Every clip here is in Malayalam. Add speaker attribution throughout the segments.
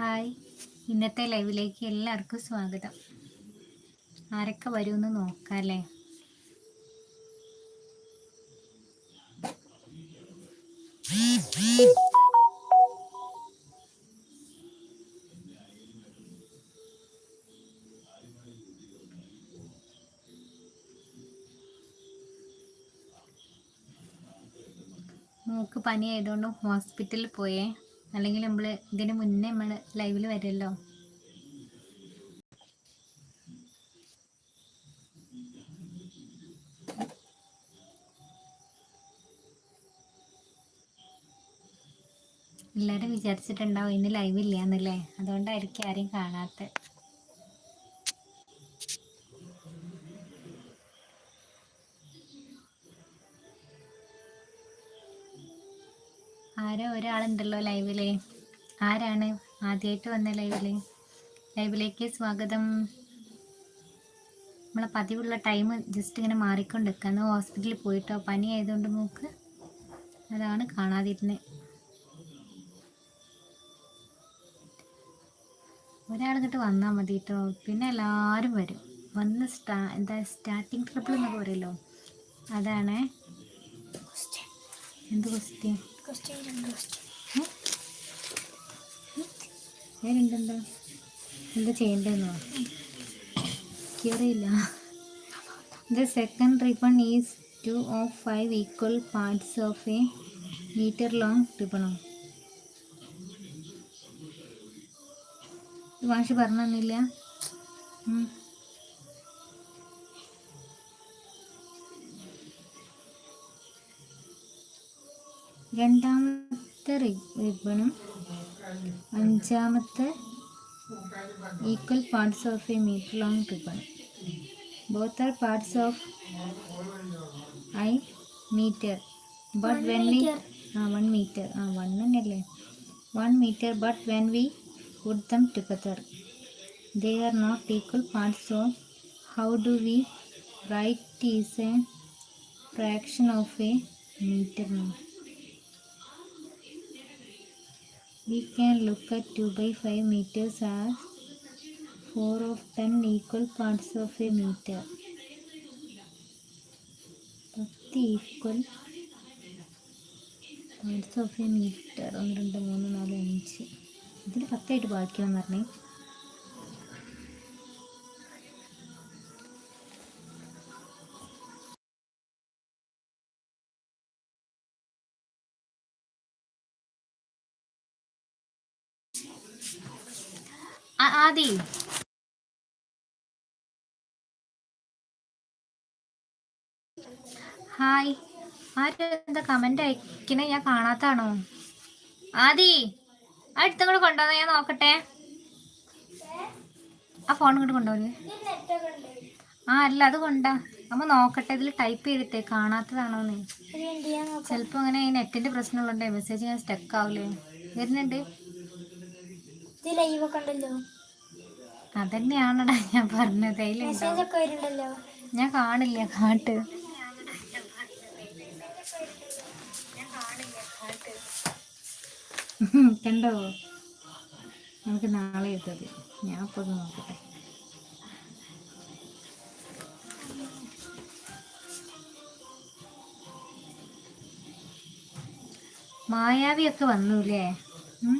Speaker 1: ഹായ്. ഇന്നത്തെ ലൈവിലേക്ക് എല്ലാവർക്കും സ്വാഗതം. ആരൊക്കെ വരുമെന്ന് നോക്കാം അല്ലേ മൂക്ക് പനി ആയതുകൊണ്ട് ഹോസ്പിറ്റലിൽ പോയേ. അല്ലെങ്കിൽ നമ്മൾ ഇതിന് മുന്നേ നമ്മൾ ലൈവിൽ വരുമല്ലോ എല്ലാവരും വിചാരിച്ചിട്ടുണ്ടാവും ഇന്ന് ലൈവ് ഇല്ലയെന്നല്ലേ അതുകൊണ്ടായിരിക്കും ആരെയും കാണാത്ത. ആരോ ഒരാളുണ്ടല്ലോ ലൈവിൽ. ആരാണ് ആദ്യമായിട്ട് വന്ന ലൈവിൽ? ലൈവിലേക്ക് സ്വാഗതം. നമ്മളെ പതിവുള്ള ടൈം ജസ്റ്റ് ഇങ്ങനെ മാറിക്കൊണ്ടിരിക്കുക എന്നാൽ ഹോസ്പിറ്റലിൽ പോയിട്ടോ? പനി ആയതുകൊണ്ട് മൂക്ക് അതാണ് കാണാതിരുന്നത് ഒരാളിങ്ങോട്ട് വന്നാൽ മതി കേട്ടോ പിന്നെ എല്ലാവരും വരും. വന്ന് സ്റ്റാ എന്താ സ്റ്റാർട്ടിങ് ട്രിപ്പിൾ എന്നൊക്കെ പറയുമല്ലോ അതാണ് എന്ത് ക്വസ്റ്റ്യൻ വേറെന്തെന്താ എന്താ ചെയ്യേണ്ടതെന്നോ? എനിക്കറിയില്ല. The second ribbon is two of five equal parts of a metre long റിബണോ മാഷ് പറഞ്ഞു തന്നില്ല രണ്ടാമത്തെ റിബണും അഞ്ചാമത്തെ equal parts of a metre long ribbon both are parts of a metre but when we ah one metre ah one തന്നെയല്ലേ? One metre but when we put them together. They are not equal parts, so how do we write is a fraction of a meter now? We can look at 2 by 5 metres as 4 of 10 equal parts of a meter. പത്ത് equal parts of a metre ഒന്ന് രണ്ട് മൂന്ന് നാല് അഞ്ച്. ഇതിൽ പത്തായിട്ട് ബാക്കിയാന്ന് പറഞ്ഞേ. ആദി. ഹായ്. ആരെന്താ കമന്റ് അയക്കണേ? ഞാൻ കാണാത്താണോ? ആദി ആ അടുത്തും കൂടെ കൊണ്ടുവന്ന ഞാൻ നോക്കട്ടെ. ആ ഫോൺ ഇങ്ങോട്ട് കൊണ്ടുപോകൽ ആ അല്ല അത് കൊണ്ടാ. അമ്മ നോക്കട്ടെ ഇതിൽ ടൈപ്പ് ചെയ്തിട്ടേ കാണാത്തതാണോന്ന്. ചിലപ്പോ അങ്ങനെ നെറ്റിന്റെ പ്രശ്നമുള്ളതുകൊണ്ട് മെസ്സേജ് ഞാൻ സ്റ്റക്ക് ആവില്ലേ വരുന്നുണ്ട്.
Speaker 2: ഇത് ലൈവ് ഒക്കെ ഉണ്ടല്ലോ.
Speaker 1: അതന്നെയാണടാ ഞാൻ പറഞ്ഞത്. അതിലുണ്ടോ
Speaker 2: മെസ്സേജ് ഒക്കെ വരുന്നുണ്ടല്ലോ.
Speaker 1: ഞാൻ കാണില്ല കാട്ട്. കണ്ടോ? നമുക്ക് നാളെ എത്തത് ഞാൻ അപ്പൊ നോക്കട്ടെ. മായാവിയൊക്കെ വന്നൂലേ ഉം?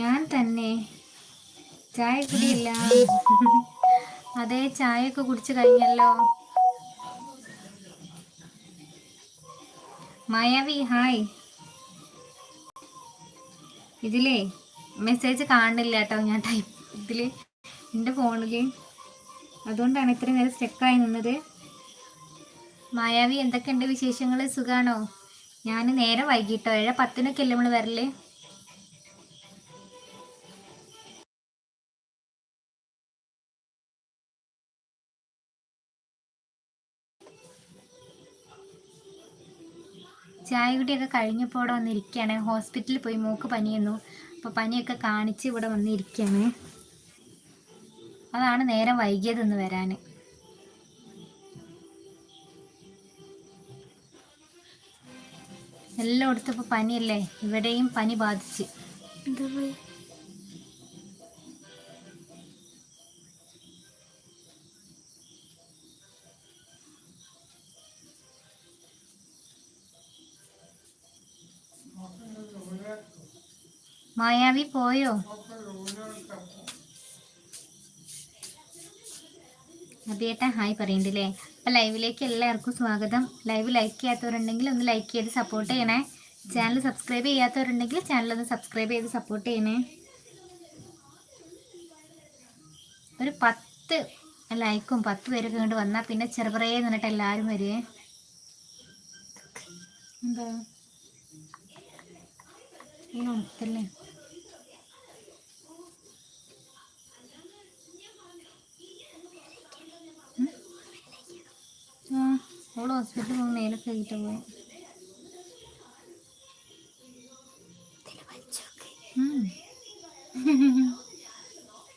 Speaker 1: ഞാൻ തന്നെ ചായ കുടിയില്ല അതെ ചായയൊക്കെ കുടിച്ചു കഴിഞ്ഞല്ലോ. മായാവി ഹായ്. ഇതിലേ മെസ്സേജ് കാണുന്നില്ല കേട്ടോ ഞാൻ ടൈപ്പ് ഇതിൽ എന്റെ ഫോണിൽ അതുകൊണ്ടാണ് ഇത്ര നേരം സ്റ്റക്കായി നിന്നത്. മായാവി എന്തൊക്കെയുണ്ട് വിശേഷങ്ങൾ സുഖാണോ? ഞാൻ നേരെ വൈകിട്ടോ. ഏഴ് പത്തിനൊക്കെ അല്ലേ നമ്മൾ വരൽ? ചായ കുടിയൊക്കെ കഴിഞ്ഞപ്പോൾ ഇവിടെ വന്നിരിക്കുകയാണ്. ഹോസ്പിറ്റലിൽ പോയി മൂക്ക് പനിയെന്നു. അപ്പോൾ പനിയൊക്കെ കാണിച്ച് ഇവിടെ വന്നിരിക്കുകയാണ്. അതാണ് നേരം വൈകിയതെന്ന് വരാൻ എല്ലായിടത്തും ഇപ്പോൾ പനിയല്ലേ? ഇവിടെയും പനി ബാധിച്ച്.
Speaker 2: എന്താ
Speaker 1: മായാവി പോയോ? അബിയേട്ട ഹായ് പറയുന്നുണ്ടല്ലേ അപ്പം ലൈവിലേക്ക് എല്ലാവർക്കും സ്വാഗതം. ലൈവ് ലൈക്ക് ചെയ്യാത്തവരുണ്ടെങ്കിൽ ഒന്ന് ലൈക്ക് ചെയ്ത് സപ്പോർട്ട് ചെയ്യണേ. ചാനൽ സബ്സ്ക്രൈബ് ചെയ്യാത്തവരുണ്ടെങ്കിൽ ചാനൽ ഒന്ന് സബ്സ്ക്രൈബ് ചെയ്ത് സപ്പോർട്ട് ചെയ്യണേ. ഒരു പത്ത് ലൈക്കും പത്ത് പേരൊക്കെ കൊണ്ട് വന്നാൽ പിന്നെ ചെറുപറയെ നിന്നിട്ട് എല്ലാവരും വരുവേ എന്താ? ഉണക്കല്ലേ ഉം? ആ ഓൾ ഹോസ്പിറ്റലിൽ പോകുന്ന നേരൊക്കെ കഴിയിട്ട് പോയി.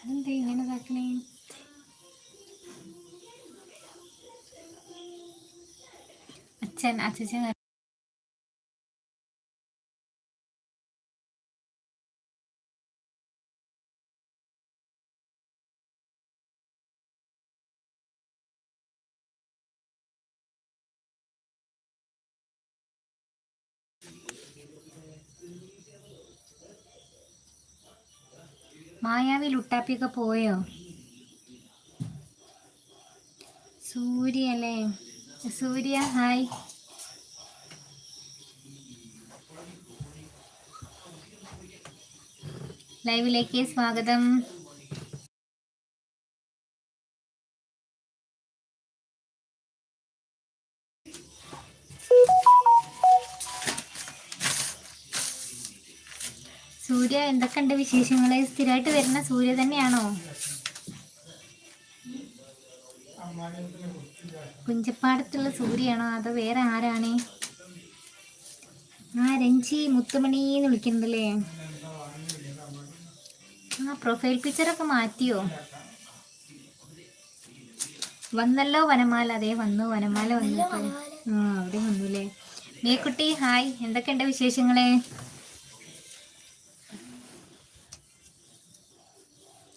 Speaker 1: അതെന്താ ഇങ്ങനെ ഇതാക്കണേ? അച്ഛൻ അച്ഛൻ മായാവി ലുട്ടാപ്പിയൊക്കെ പോയോ? സൂര്യ അല്ലേ സൂര്യ ഹായ്. ലൈവിലേക്ക് സ്വാഗതം. എന്തൊക്കെയുണ്ട് വിശേഷങ്ങൾ സ്ഥിരമായിട്ട് വരുന്ന സൂര്യ തന്നെയാണോ? കുഞ്ചപ്പാടത്തുള്ള സൂര്യയാണോ അതോ വേറെ ആരാണ്? ആ രഞ്ജി മുത്തുമണി എന്ന് വിളിക്കുന്നുണ്ടല്ലേ? ആ പ്രൊഫൈൽ പിക്ചറൊക്കെ മാറ്റിയോ? വന്നല്ലോ വനമാല. അതെ വന്നു വനമാല വന്നു ആ അവിടെ വന്നുല്ലേ? മേക്കുട്ടി ഹായ്. എന്തൊക്കെയുണ്ട് വിശേഷങ്ങൾ?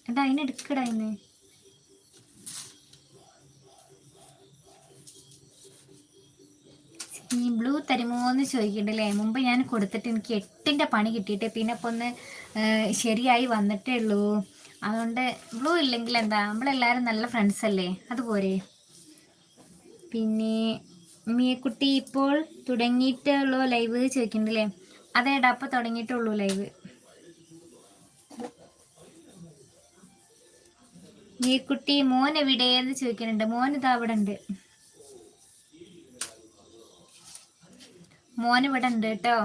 Speaker 1: എടാ അതിനെടുക്കടാ ഇന്ന്? ഈ ബ്ലൂ തരുമോ എന്ന് ചോദിക്കണ്ടല്ലേ? മുമ്പ് ഞാൻ കൊടുത്തിട്ട് എനിക്ക് എട്ടിന്റെ പണി കിട്ടിയിട്ട് പിന്നെ ഇപ്പം ഒന്ന് ശരിയായി വന്നിട്ടേ ഉള്ളൂ. അതുകൊണ്ട് ബ്ലൂ ഇല്ലെങ്കിൽ എന്താ? നമ്മളെല്ലാവരും നല്ല ഫ്രണ്ട്സ് അല്ലേ? അതുപോലെ പിന്നെ മിയക്കുട്ടി ഇപ്പോൾ തുടങ്ങിയിട്ടുള്ളൂ ലൈവ് ചോദിക്കണ്ടല്ലേ? അതേടാ അപ്പോൾ തുടങ്ങിയിട്ടുള്ളൂ ലൈവ് മിയക്കുട്ടി മോൻ എവിടെയെന്ന് ചോദിക്കുന്നുണ്ട്. മോൻ ഇതാ അവിടെ ഉണ്ട് മോൻ ഇവിടെ ഉണ്ട് കേട്ടോ.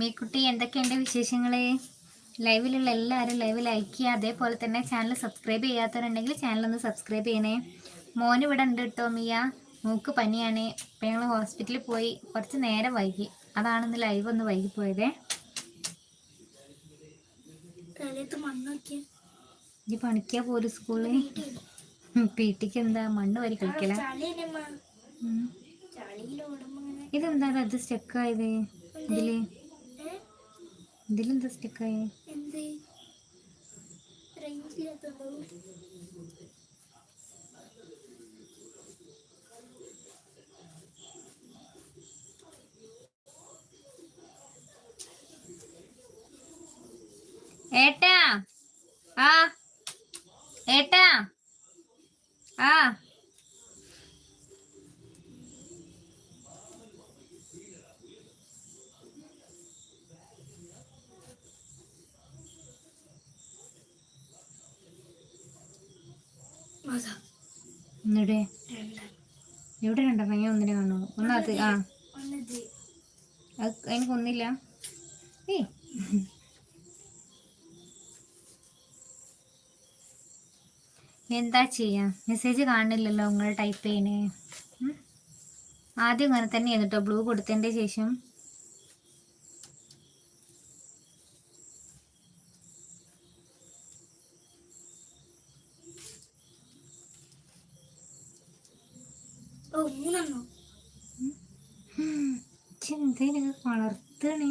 Speaker 1: മീക്കുട്ടി എന്തൊക്കെയുണ്ട് വിശേഷങ്ങൾ? ലൈവിലുള്ള എല്ലാവരും ലൈവ് ലൈക്ക് ചെയ്യുക. അതേപോലെ തന്നെ ചാനൽ സബ്സ്ക്രൈബ് ചെയ്യാത്തവരുണ്ടെങ്കിൽ ചാനൽ ഒന്ന് സബ്സ്ക്രൈബ് ചെയ്യണേ. മോൻ ഇവിടെ ഉണ്ട് കേട്ടോ മിയ. മൂക്ക് പനിയാണ്. ഇപ്പം ഞങ്ങൾ ഹോസ്പിറ്റലിൽ പോയി. കുറച്ച് നേരം വൈകി. അതാണ് ഇന്ന് ലൈവ് ഒന്ന് വൈകി ഇനി പണിക്കാ പോലും സ്കൂളിൽ പി ടിക്ക് എന്താ മണ്ണ് വരി കളിക്കല? ഇതെന്താ? അത് സ്റ്റെക്കായത്
Speaker 2: ഇതിൽ?
Speaker 1: ഇതിലെന്താ സ്റ്റെക്കായേ
Speaker 2: റേഞ്ചില്ലാത്തതോ
Speaker 1: ഏട്ടാ ആ ഏട്ടാ ആ. എവിടെ രണ്ടെണ്ണം. ഞാൻ ഒന്നിനെ കാണുള്ളൂ. ഒന്നാത്ത് ആ. അത് അതിന് കൊന്നില്ല ഏ എന്താ ചെയ്യാ? മെസ്സേജ് കാണുന്നില്ലല്ലോ നിങ്ങൾ ടൈപ്പ് ചെയ്യണേ. ആദ്യം അങ്ങനെ തന്നെയാണ് കേട്ടോ ബ്ലൂ കൊടുത്തതിന്റെ ശേഷം. വളർത്തണേ.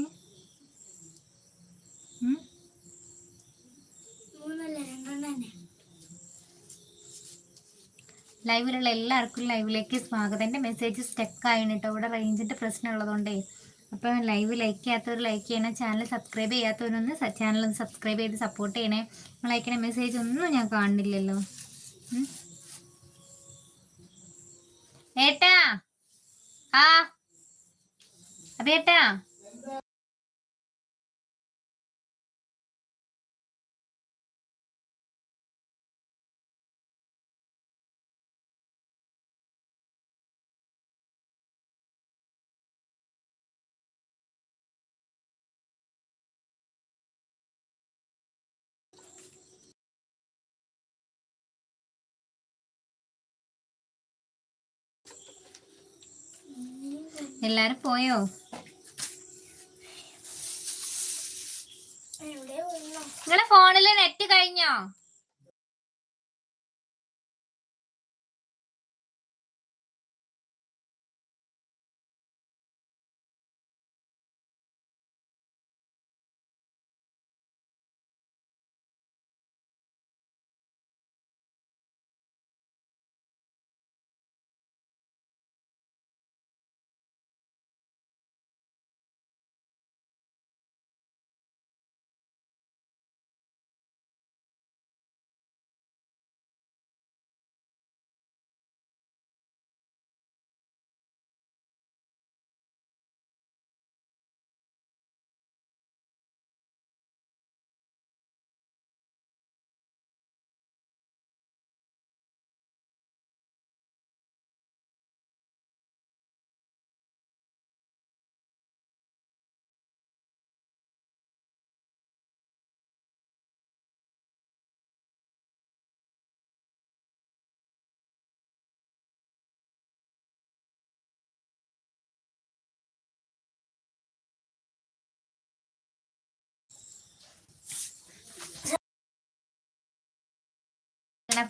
Speaker 1: ലൈവിലുള്ള എല്ലാവർക്കും ലൈവിലേക്ക് സ്വാഗതം. എന്റെ മെസ്സേജ് സ്റ്റക്ക് ആയിന് കേട്ടോ ഇവിടെ റേഞ്ചിന്റെ പ്രശ്നം ഉള്ളതുകൊണ്ടേ. അപ്പോൾ ലൈവ് ലൈക്ക് ചെയ്യാത്തവർ ലൈക്ക് ചെയ്യണം. ചാനൽ സബ്സ്ക്രൈബ് ചെയ്യാത്തവരൊന്ന് ചാനൽ ഒന്ന് സബ്സ്ക്രൈബ് ചെയ്ത് സപ്പോർട്ട് ചെയ്യണേ. നിങ്ങൾ അയക്കണ മെസ്സേജ് ഒന്നും ഞാൻ കാണുന്നില്ലല്ലോ ഏട്ടാ. ആ. അതേട്ടാ എല്ലാരും പോയോ? നിങ്ങളെ ഫോണിൽ നെറ്റ് കഴിഞ്ഞോ?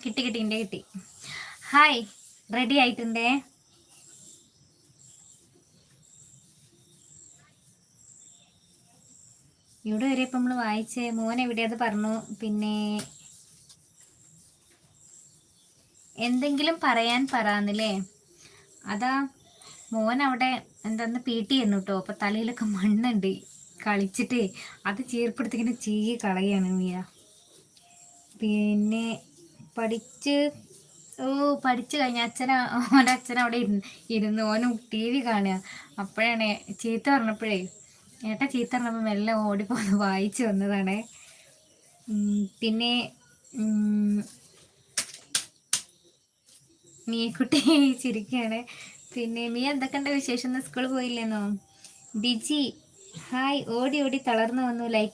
Speaker 1: കിട്ടി കിട്ടി എന്റെ കിട്ടി. ഹായ് റെഡി ആയിട്ടുണ്ടേ? ഇവിടെ വരെ ഇപ്പം നമ്മൾ വായിച്ചേ. മോൻ എവിടെയത് പറഞ്ഞു. പിന്നെ എന്തെങ്കിലും പറയാൻ പറയാന്നില്ലേ അതാ മോൻ അവിടെ എന്താന്ന് പീട്ടി ചെയ്യുന്നു കേട്ടോ അപ്പൊ തലയിലൊക്കെ മണ്ണുണ്ട്. കളിച്ചിട്ട് അത് ചീർപ്പെടുത്തിങ്ങനെ ചീകി കളയാണ് മീര. പിന്നെ പഠിച്ച് ഓ പഠിച്ചു കഴിഞ്ഞ അച്ഛന ഓന്റെ അച്ഛൻ അവിടെ ഇരുന്ന് ഇരുന്ന് ഓനും ടി വി കാണുക. അപ്പോഴാണ് ചീത്ത പറഞ്ഞപ്പോഴേ ഏട്ട ചീത്ത പറഞ്ഞപ്പോൾ മെല്ലെ ഓടിപ്പോന്ന് വായിച്ചു വന്നതാണ്. പിന്നെ മീക്കുട്ടി ചിരിക്കുകയാണ് പിന്നെ മീ എന്തൊക്കെയുണ്ട് വിശേഷം? സ്കൂളിൽ പോയില്ലെന്നോ? ബിജി ഹായ് ഓടി ഓടി തളർന്നു വന്നു. ലൈക്ക്